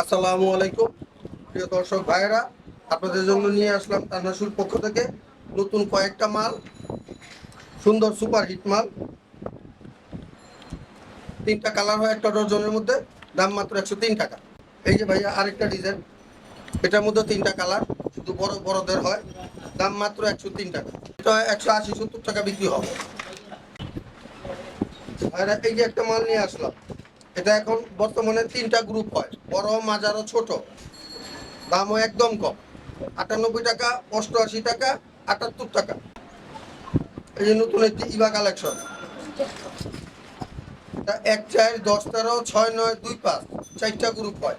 আসসালামু আলাইকুম। প্রিয় দর্শক ভাইয়েরা, আপনাদের জন্য নিয়ে আসলাম তান্নাসুর পক্ষ থেকে নতুন কয়েকটা মাল, সুন্দর সুপার হিট মাল। তিনটা কালার হয় একটা ডজনের মধ্যে, দাম মাত্র একশো তিন টাকা। এই যে ভাইয়া, আরেকটা ডিজাইন, এটার মধ্যে তিনটা কালার, শুধু বড় বড়দের হয়, দাম মাত্র একশো তিন টাকা। এটা একশো আশি সত্তর টাকা বিক্রি হবে। আর এই যে একটা মাল নিয়ে আসলাম। এটা এখন বর্তমানে তিনটা গ্রুপ হয়, বড়, মাঝার ও ছোট। দামও একদম কম। আটানব্বই টাকা, অষ্টআশি টাকা, আটাত্তর টাকা। এই যে নতুন একটি ইভা কালেকশন এটা এক চার, দশ তেরো, ছয় নয়, দুই পাঁচ, চারটা গ্রুপ হয়।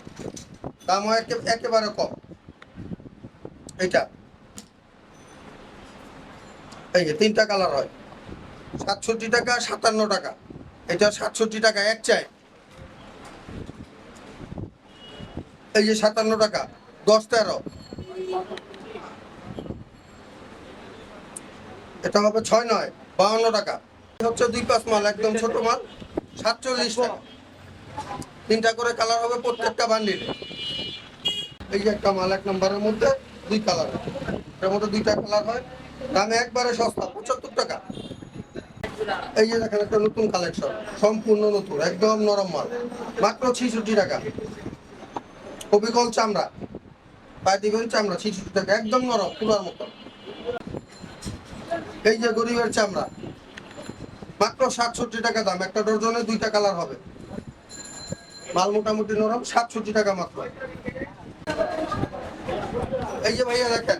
দামও একে- একেবারে কম। এইটা। এই যে তিনটা কালার হয়। সাতষট্টি টাকা, সাতান্ন টাকা। এটা সাতষট্টি টাকা, এক চাই এই যে সাতান্ন টাকা, দশ তেরো। এটা হবে ছয় নয়, বাউন্ন টাকা। হচ্ছে দুই পাঁচ মাল, একদম ছোট মাল, সাতচল্লিশ টাকা। তিনটা করে কালার হবে প্রত্যেকটা বান্ডিলে। এই যে একটা মাল এক নম্বরের মধ্যে, দুই কালার। এটার মধ্যে দুইটা কালার হয়। দামে একবারে সস্তা, পঁচাত্তর টাকা। এই যে দেখেন একটা নতুন কালেকশন সম্পূর্ণ নতুন, একদম নরম মাল। মাত্র ছিষট্টি টাকা। কবিকল চামড়া পায়ে দিবেন চামড়া ছিষট্টি টাকা একদম নরম পুরার মতো। এই যে গরিবের চামড়া, মাত্র সাতষট্টি টাকা দাম, একটা ডজনে দুইটা কালার হবে। মাল মোটামুটি নরম, সাতষট্টি টাকা মাত্র। এই যে ভাইয়া দেখেন,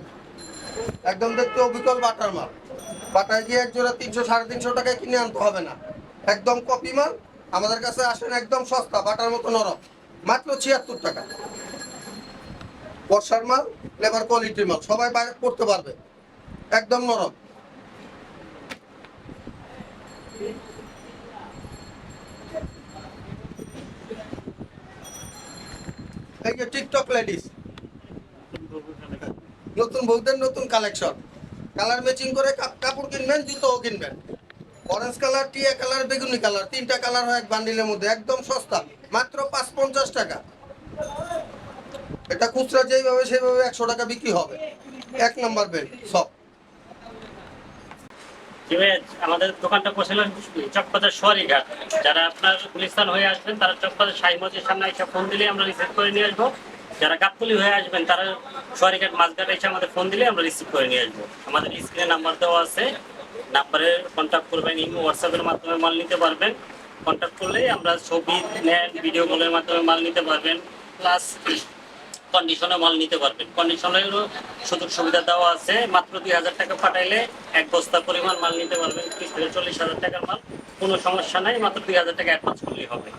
একদম দেখতে অবিকল বাটার মাল। বাটায় গিয়ে এক জোড়া তিনশো, সাড়ে তিনশো টাকায় কিনে আনতে হবে না। একদম কপি মাল, আমাদের কাছে আসেন একদম সস্তা, বাটার মতো নরম। মাত্র ছিয়াত্তর টাকা। বর্ষার মাল লেবার কোয়ালিটির মাল, সবাই বাইরে করতে পারবে। একদম নরম। টিকটক লেডিস নতুন বউদের নতুন কালেকশন কালার ম্যাচিং করে কাপ- কাপড় কিনবেন, জুতোও কিনবেন। অরেঞ্জ কালার টিয়া কালার বেগুনি কালার তিনটা কালার হয় এক বান্ডিলের মধ্যে, একদম সস্তা, মাত্র পাঁচ পঞ্চাশ টাকা। এটা খুচরা যেইভাবে সেইভাবে একশো টাকা বিক্রি হবে। এক নম্বর বেল্ট সব। আমাদের দোকানটা বসেছিল চকবাজার শহরি ঘাট যারা আপনার গুলিস্তান হয়ে আসবেন, তারা চকবাজার শাহী মসজিদের সামনে এসে ফোন দিলে আমরা রিসিভ করে নিয়ে আসব। যারা গাবতলি হয়ে আসবেন, তারা শহরি ঘাট মাঝঘাট এসে আমাদের ফোন দিলে আমরা রিসিভ করে নিয়ে আসব। আমাদের স্ক্রিনে নাম্বার দেওয়া আছে। নাম্বারে কন্ট্যাক্ট করবেন, ইমো হোয়াটসঅ্যাপের মাধ্যমে মাল নিতে পারবেন। কন্ট্যাক্ট করলেই আমরা ছবি নেন ভিডিও কলের মাধ্যমে মাল নিতে পারবেন। প্লাস কন্ডিশনে মাল নিতে পারবেন। কন্ডিশনেরও সুযোগ সুবিধা দেওয়া আছে। মাত্র দুই হাজার টাকা পাঠাইলে এক বস্তা পরিমাণ মাল নিতে পারবেন। ত্রিশ থেকে চল্লিশ হাজার টাকার মাল, কোনো সমস্যা নাই। মাত্র দুই হাজার টাকা অ্যাডভান্স করলেই হবে।